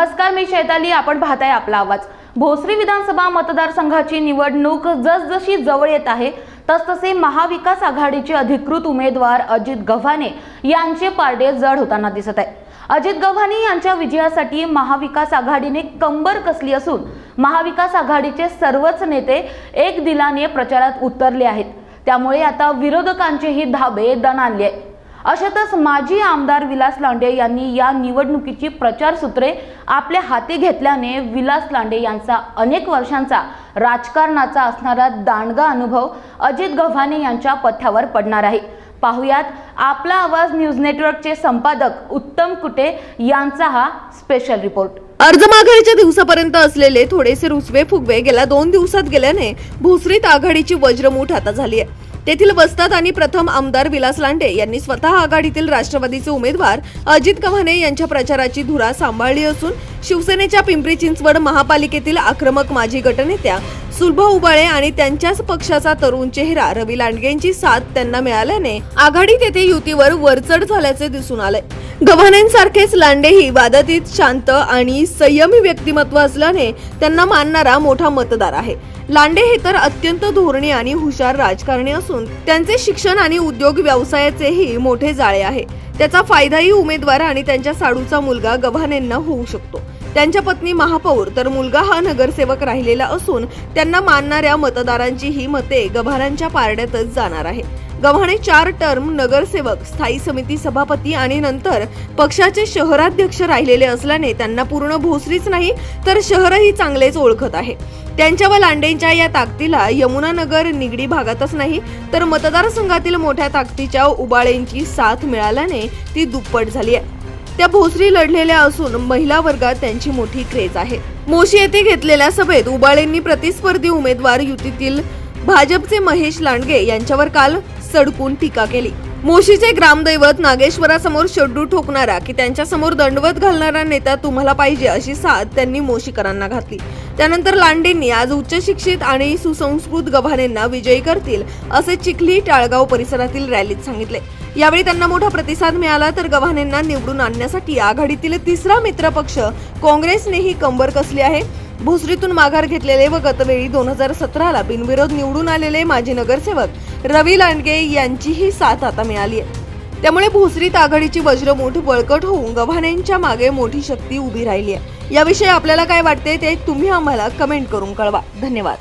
नमस्कार मी शैताली आपण पाहताय आपला आवाज. भोसरी विधानसभा मतदारसंघाची निवडणूक जसजशी जवळ येत आहे तसतसे महाविकास आघाडीचे अधिकृत उमेदवार अजित गव्हाणे यांचे पारडे जड होताना दिसत आहे. अजित गव्हाणे यांच्या विजयासाठी महाविकास आघाडीने कंबर कसली असून महाविकास आघाडीचे सर्वच नेते एक दिलाने प्रचारात उतरले आहेत. त्यामुळे आता विरोधकांचेही धाबे दणाणले आहे अशातच माजी आमदार विलास लांडे यांनी या निवडणुकीची प्रचारसूत्रे आपल्या हाती घेतल्याने विलास लांडे यांचा अनेक वर्षांचा राजकारणाचा असणारा दांडगा अनुभव अजित गव्हाणे यांच्या पथ्यावर पडणार आहे. पाहुयात आपला आवाज न्यूज नेटवर्कचे संपादक उत्तम कुटे यांचा हा स्पेशल रिपोर्ट अर्ज माघारीच्या दिवसापर्यंत असलेले थोडेसे रुसवे फुगवे गेल्या दोन दिवसात गेल्याने भोसरीत आघाडीची वज्रमूठ आता झाली आहे. तेथील बसतात आणि प्रथम आमदार विलास लांडे यांनी स्वतः आघाडीतील राष्ट्रवादीचे उमेदवार अजित कव्हाणे यांच्या प्रचाराची धुरा सांभाळली असून शिवसेनेच्या पिंपरी चिंचवड महापालिकेतील आक्रमक माजी गटनेत्या सुलभ उबाळे आणि त्यांच्याच पक्षाचा तरुण चेहरा रवी लांडगेंची साथ त्यांना मिळाल्याने आघाडीत येथे युतीवर वरचढ झाल्याचे दिसून आले. गव्हाणेंसारखेच लांडेही वादातीत शांत आणि संयमी व्यक्तिमत्व असल्याने त्यांना मानणारा मोठा मतदार आहे. लांडे हे तर अत्यंत धोरणी आणि हुशार राजकारणी असून त्यांचे शिक्षण आणि उद्योग व्यवसायाचेही मोठे जाळे आहे. त्याचा फायदाही उमेदवार आणि त्यांच्या साडूचा मुलगा गव्हाणेंना होऊ शकतो. त्यांच्या पत्नी महापौर तर मुलगा हा नगरसेवक राहिलेला असून त्यांना मानणाऱ्या मतदारांची ही मते गव्हाणांच्या पारड्यातच जाणार आहे. गव्हाणे चार टर्म नगरसेवक स्थायी समिती सभापती आणि नंतर पक्षाचे शहराध्यक्ष राहिलेले असल्याने त्यांना पूर्ण भोसरीच नाही तर शहरही चांगलेच ओळखत आहे. त्यांच्या व लांडेंच्या या ताकदीला यमुनानगर निगडी भागातच नाही तर मतदारसंघातील मोठ्या ताकदीच्या उबाळेंची साथ मिळाल्याने ती दुप्पट झाली आहे. त्या भोसरी लढलेल्या असून महिला वर्गात त्यांची मोठी क्रेज आहे. मोशी येथे घेतलेल्या सभेत उबाळेंनी प्रतिस्पर्धी उमेदवार युतीतील भाजपचे महेश लांडगे यांच्यावर काल सडकून टीका केली. मोशीचे ग्रामदैवत नागेश्वरासमोर शड्डू ठोकणारा की त्यांच्यासमोर दंडवत घालणारा नेता तुम्हाला पाहिजे अशी साथ त्यांनी मोशीकरांना घातली. त्यानंतर लांडेंनी आज उच्च शिक्षित आणि सुसंस्कृत गव्हाणेंना विजयी करतील असे चिखली टाळगाव परिसरातील रॅलीत सांगितले. यावेळी त्यांना मोठा प्रतिसाद मिळाला तर गव्हाणेंना निवडून आणण्यासाठी आघाडीतील तिसरा मित्रपक्ष काँग्रेसनेही कंबर कसली आहे? भोसरीतून माघार घेतलेले व गतवेळी दोन हजार सतराला बिनविरोध निवडून आलेले माजी नगरसेवक रवी लांडगे यांचीही साथ आता मिळाली आहे. त्यामुळे भोसरीत आघाडीची वज्रमूठ बळकट होऊन गव्हाण्यांच्या मागे मोठी शक्ती उभी राहिली आहे. याविषयी आपल्याला काय वाटते ते तुम्ही आम्हाला कमेंट करून कळवा. धन्यवाद.